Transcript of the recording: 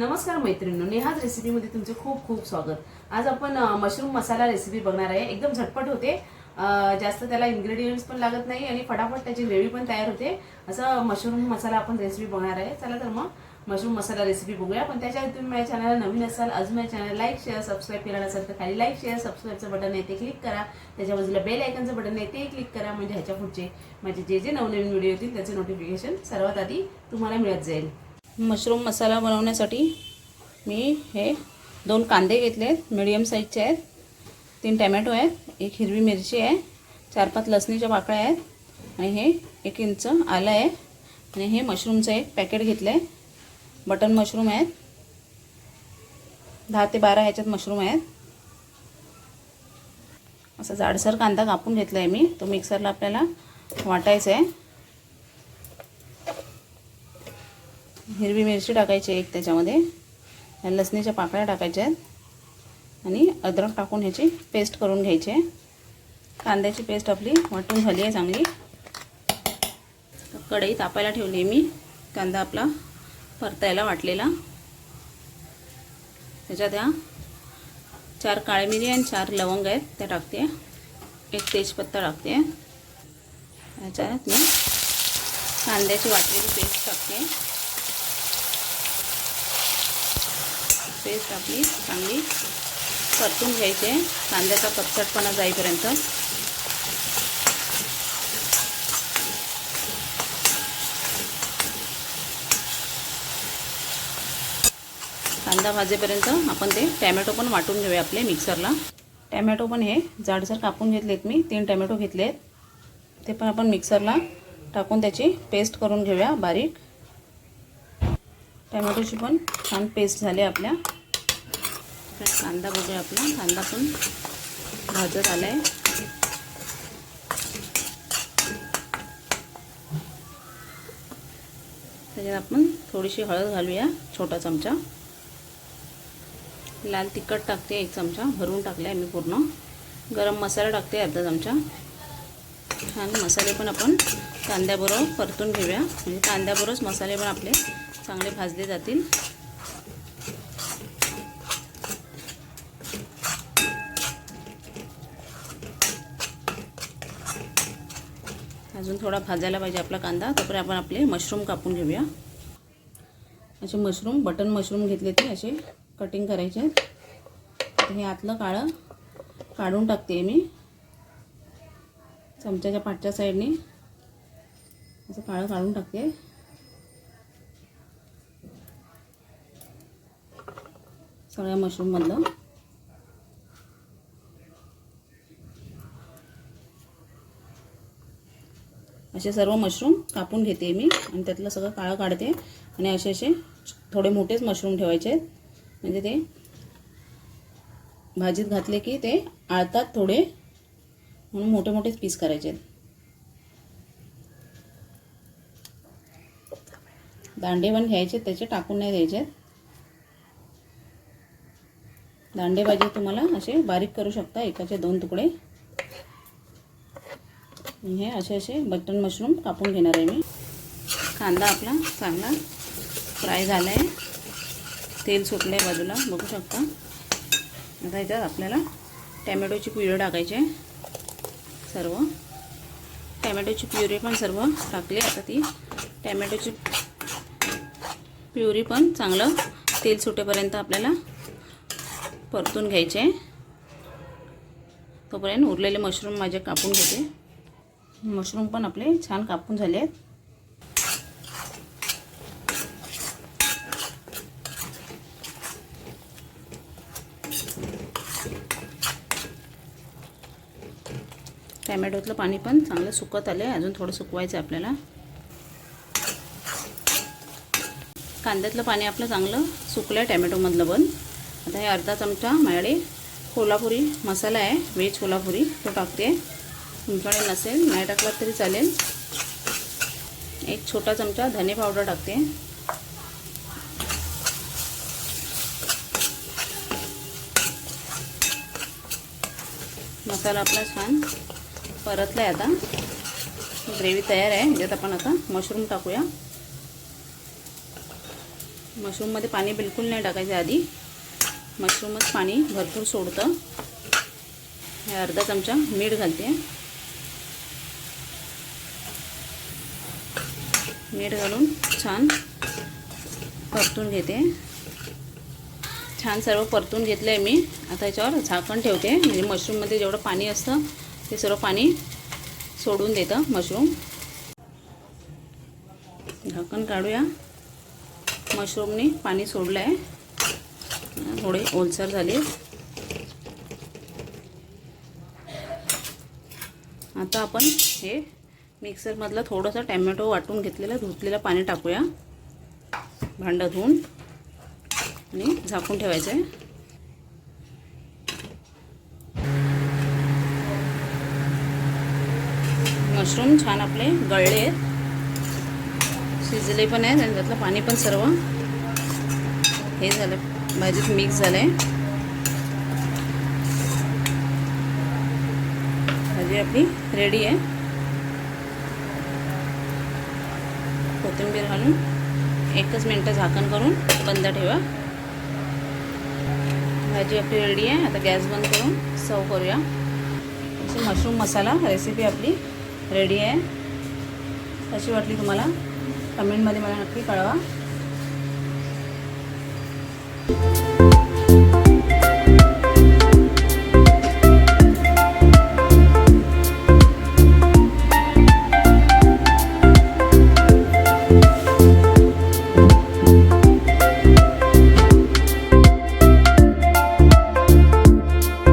नमस्कार मैत्रिणींनो नेहाज रेसिपीमध्ये तुमचे खूप खूप स्वागत. आज आपण मशरूम मसाला रेसिपी बघणार आहे. एकदम झटपट होते. जास्त त्याला इन्ग्रेडियंट्स पण लागत नाही आणि फटाफट त्याची ग्रेव्ही पण तयार होते. असं मशरूम मसाला आपण रेसिपी बघणार आहे. चला तर मग मशरूम मसाला रेसिपी बघूया. पण त्याच्या तुम्ही माझ्या चॅनलला नवीन असाल अजून माझ्या चॅनल लाईक शेअर सबस्क्राईब केला असाल तर खाली लाईक शेअर सबस्क्राईबचं बटन आहे ते क्लिक करा. त्याच्या बाजूला बेल आयकनचं बटन आहे ते क्लिक करा. म्हणजे ह्याच्या पुढचे माझे जे जे नवनवीन व्हिडिओ येतील त्याचे नोटिफिकेशन सर्वात आधी तुम्हाला मिळत जाईल. मशरूम मसाला बनवण्यासाठी मी हे दोन कांदे घेतले आहेत मिडियम साईजचे आहेत तीन टॅमॅटो आहेत एक हिरवी मिरची आहे चार पाच लसणीच्या पाकळ्या आहेत आणि हे एक इंच आलं आहे आणि हे मशरूमचं एक पॅकेट घेतलं आहे बटन मशरूम आहेत. दहा ते बारा ह्याच्यात मशरूम आहेत. असा जाडसर कांदा कापून घेतला आहे मी. तो मिक्सरला आपल्याला वाटायचा आहे हिरवी मिरची टाकायची एक त्याच्यामध्ये. लसणीच्या पाकळ्या टाकायच्या आहेत. आणि अद्रक टाकून ह्याची पेस्ट करून घ्यायची आहे. कांद्याची पेस्ट आपली वाटून झाली आहे चांगली. कढई तापायला ठेवली आहे मी. कांदा आपला परतायला वाटलेला. त्याच्यात ह्या चार काळी मिरी आणि चार लवंग आहेत त्या टाकते. एक तेजपत्ता टाकते. त्याच्यात मी कांद्याची वाटलेली पेस्ट टाकते. पेस्ट आपली चांगली परतून घ्यायची आहे. कांद्याचा कचटपणा जाईपर्यंत. कांदा भाजेपर्यंत आपण ते टॅमॅटो पण वाटून घेऊया आपले मिक्सरला. टॅमॅटो पण हे जाडसर कापून घेतलेत मी. तीन टॅमॅटो घेतले आहेत ते पण आपण मिक्सरला टाकून त्याची पेस्ट करून घेऊया बारीक. टॅमॅटोची पण छान पेस्ट झाली आपल्या. कांदा बघूया आपला कांदा पण भाजत आला आहे त्याच्यात आपण थोडीशी हळद घालूया छोटा चमचा. लाल तिखट टाकते एक चमचा. भरून टाकले आहे मी पूर्ण. गरम मसाला टाकते अर्धा चमचा. छान मसाले पण आपण कांद्याबरोबर परतून घेऊया. म्हणजे कांद्याबरोबरच मसाले पण आपले चांगले भाजले जातील. अजून थोडा भाजायला पाहिजे आपला कांदा तोपर्यंत आपण आपले मशरूम कापून घेऊया. असे मशरूम बटन मशरूम घेतले ते असे कटिंग करायचे. आहेत हे आतलं काळं काढून टाकते मी. चमच्याच्या पाठच्या साईडने असं काळं काढून टाकते. सगळ्या मशरूममधलं. असे सर्व मशरूम कापून घेते मी आणि त्यातलं सगळं काळं काढते आणि असे असे थोडे मोठेच मशरूम ठेवायचे आहेत. म्हणजे ते भाजीत घातले की ते आळतात थोडे म्हणून मोठे मोठेच पीस करायचे आहेत. दांडे पण घ्यायचे त्याचे टाकून नाही द्यायचे दांडे भाजी तुम्हाला असे बारीक करू शकता एकाचे दोन तुकडे. हे असे असे बटन मशरूम कापून घेणार आहे मी. कांदा आपला चांगला फ्राय झाला आहे तेल सुटलं आहे बाजूला बघू शकता. आता याच्यात आपल्याला टॅमॅटोची प्युरी टाकायची आहे. सर्व. टॅमॅटोची प्युरी पण सर्व टाकली. आता ती टॅमॅटोची प्युरी पण चांगलं तेल सुटेपर्यंत आपल्याला परतून घ्यायचे. तोपर्यंत उरलेले मशरूम माझे कापून घेते. मशरूम पण आपले छान कापून झाले आहेत. टॅमॅटोतलं पाणी पण चांगलं सुकत आलं आहे अजून थोडं सुकवायचं आहे आपल्याला. कांद्यातलं पाणी आपलं चांगलं सुकलं आहे टॅमॅटोमधलं पण. आता हे अर्धा चमचा माझ्याकडे कोल्हापुरी मसाला आहे व्हेज कोल्हापुरी तो टाकते. तुमच्याकडे नसेल नाही टाकला तरी चालेल. एक छोटा चमचा धने पावडर टाकते. मसाला आपला छान परतला आहे आता. ग्रेव्ही तयार आहे ज्यात आपण आता मशरूम टाकूया. मशरूममध्ये पाणी बिलकुल नाही टाकायचं आधी. मशरूमच पाणी भरपूर सोडतं. हे अर्धा चमचा मीठ घालते. मीठ घालून छान परतून घेते. छान सर्व परतून घेतलं आहे मी. आता याच्यावर झाकण ठेवते. म्हणजे मशरूममध्ये जेवढं पाणी असतं ते सर्व पाणी सोडून देतं मशरूम. झाकण काढूया. मशरूमने पाणी सोडलं आहे थोडे ओलसर झाले. आता आपण हे मिक्सरमधला थोडंसं टॅमॅटो वाटून घेतलेलं धुतलेलं पाणी टाकूया. भांडं धुवून आणि झाकून ठेवायचं आहे मशरूम छान आपले गळले आहेत. शिजले पण आहेत आणि त्यातलं पाणी पण सर्व हे झालं. भाजीत मिक्स झालं आहे भाजी आपली रेडी आहे. कोथिंबीर घालून एकच मिनटं झाकण करून बंद ठेवा. भाजी आपली रेडी आहे. आता गॅस बंद करून सर्व करूया. अशी मशरूम मसाला रेसिपी आपली रेडी आहे. कशी वाटली तुम्हाला? कमेंटमध्ये मला नक्की कळवा. you